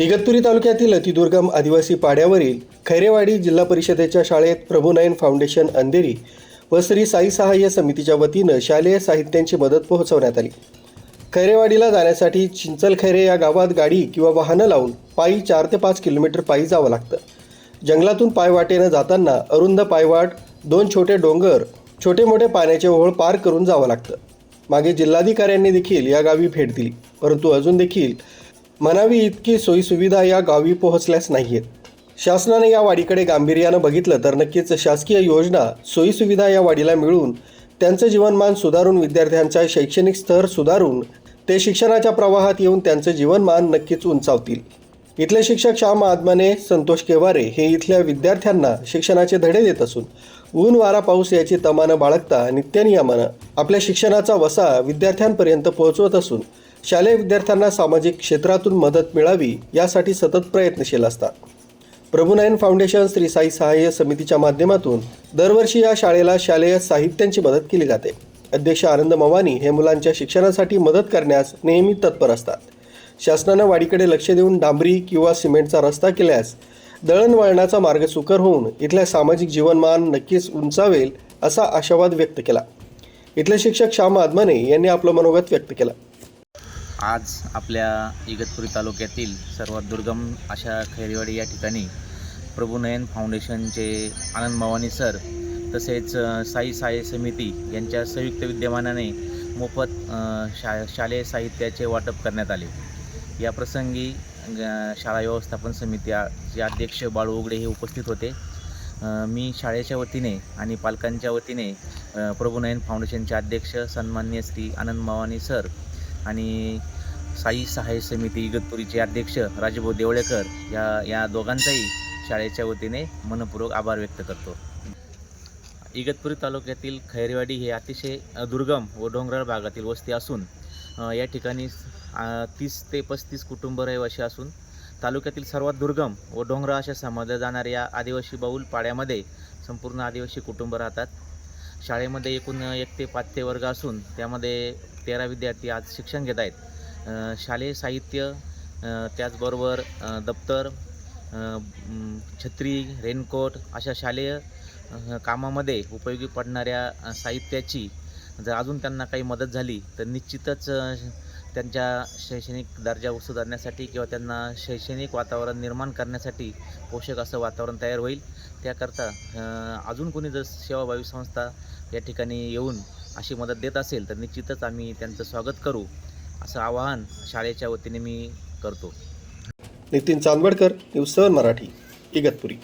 इगतपुरी तालुक्यातील अतिदुर्गम आदिवासी पाड्यावरील खैरेवाडी जिल्हा परिषदेच्या शाळेत प्रभुनयन फाउंडेशन अंधेरी व श्री साई सहाय्य समितीच्या वतीनं शालेय साहित्यांची मदत पोहोचवण्यात आली. खैरेवाडीला जाण्यासाठी चिंचलखैरे या गावात गाडी किंवा वाहनं लावून पायी चार ते पाच किलोमीटर पायी जावं लागतं. जंगलातून पायवाटेनं जाताना अरुंद पायवाट दोन छोटे डोंगर छोटे मोठे पाण्याचे ओहळ पार करून जावं लागतं. मागे जिल्हाधिकाऱ्यांनी देखील या गावी भेट दिली परंतु अजून देखील म्हणावी इतकी सोयीसुविधा या गावी पोहोचल्याच आहेत शासनाने या वाडीकडे गांभीर्यानं बघितलं तर नक्कीच शासकीय योजना सोयीसुविधा या वाडीला मिळून त्यांचं जीवनमान सुधारून विद्यार्थ्यांचा शैक्षणिक स्तर सुधारून ते शिक्षणाच्या प्रवाहात येऊन त्यांचं जीवनमान नक्कीच उंचावतील. इथले शिक्षक श्याम आदमाने संतोष केवारे हे इथल्या विद्यार्थ्यांना शिक्षणाचे धडे देत असून ऊन वारा पाऊस याची तमानं बाळगता नित्यनियमानं आपल्या शिक्षणाचा वसा विद्यार्थ्यांपर्यंत पोहोचवत असून शालेय विद्यार्थ्यांना सामाजिक क्षेत्रातून मदत मिळावी यासाठी सतत प्रयत्नशील असतात. प्रभुनयन फाउंडेशन श्री साई सहाय्य समितीच्या माध्यमातून दरवर्षी या शाळेला शालेय साहित्यांची मदत केली जाते. अध्यक्ष आनंद मवानी हे मुलांच्या शिक्षणासाठी मदत करण्यास नेहमी तत्पर असतात. शासनानं वाडीकडे लक्ष देऊन डांबरी किंवा सिमेंटचा रस्ता केल्यास दळणवळणाचा मार्ग सुकर होऊन इथल्या सामाजिक जीवनमान नक्कीच उंचावेल असा आशावाद व्यक्त केला. इथले शिक्षक श्याम आदमाने यांनी आपलं मनोगत व्यक्त केलं. आज आपल्या इगतपुरी तालुक्यातील सर्वात दुर्गम अशा खैरीवाडी या ठिकाणी प्रभुनयन फाउंडेशनचे आनंद मावानी सर तसेच साई साई समिती यांच्या संयुक्त विद्यमानाने मोफत शा शालेय साहित्याचे वाटप करण्यात आले. या प्रसंगी शाळा व्यवस्थापन समितीचे अध्यक्ष बाळू उगडे हे उपस्थित होते. मी शाळेच्या वतीने आणि पालकांच्या वतीने प्रभुनयन फाउंडेशनचे अध्यक्ष सन्मान्य श्री आनंद मवानी सर आणि साई सहाय्य समिती इगतपुरीचे अध्यक्ष राजभाऊ देवळेकर या या दोघांचाही शाळेच्या वतीने मनपूर्वक आभार व्यक्त करतो. इगतपुरी तालुक्यातील खैरेवाडी हे अतिशय दुर्गम व डोंगराळ भागातील वस्ती असून या ठिकाणी तीस ते पस्तीस कुटुंब रहिवासी असून तालुक्यातील सर्वात दुर्गम व डोंगराळ अशा समजल्या जाणाऱ्या आदिवासी बाऊल पाड्यामध्ये संपूर्ण आदिवासी कुटुंब राहतात. शाळेमध्ये एकूण एक ते पाच ते वर्ग असून त्यामध्ये तेरा विद्यार्थी आज शिक्षण घेत आहेत. शालेय साहित्य त्याचबरोबर दप्तर छत्री रेनकोट अशा शालेय कामामध्ये उपयोगी पडणाऱ्या साहित्याची जर अजून त्यांना काही मदत झाली तर निश्चितच त्यांच्या शैक्षणिक दर्जा सुधारण्यासाठी किंवा त्यांना शैक्षणिक वातावरण निर्माण करण्यासाठी पोषक असं वातावरण तयार होईल. त्याकरता अजून कोणी जर सेवाभावी संस्था या ठिकाणी येऊन अशी मदत देत असेल तर निश्चितच आम्ही त्यांचं स्वागत करू. असं आवाहन शाळेच्या वतीने मी करतो. Nitin Chandwadkar news seven Marathi Igatpuri.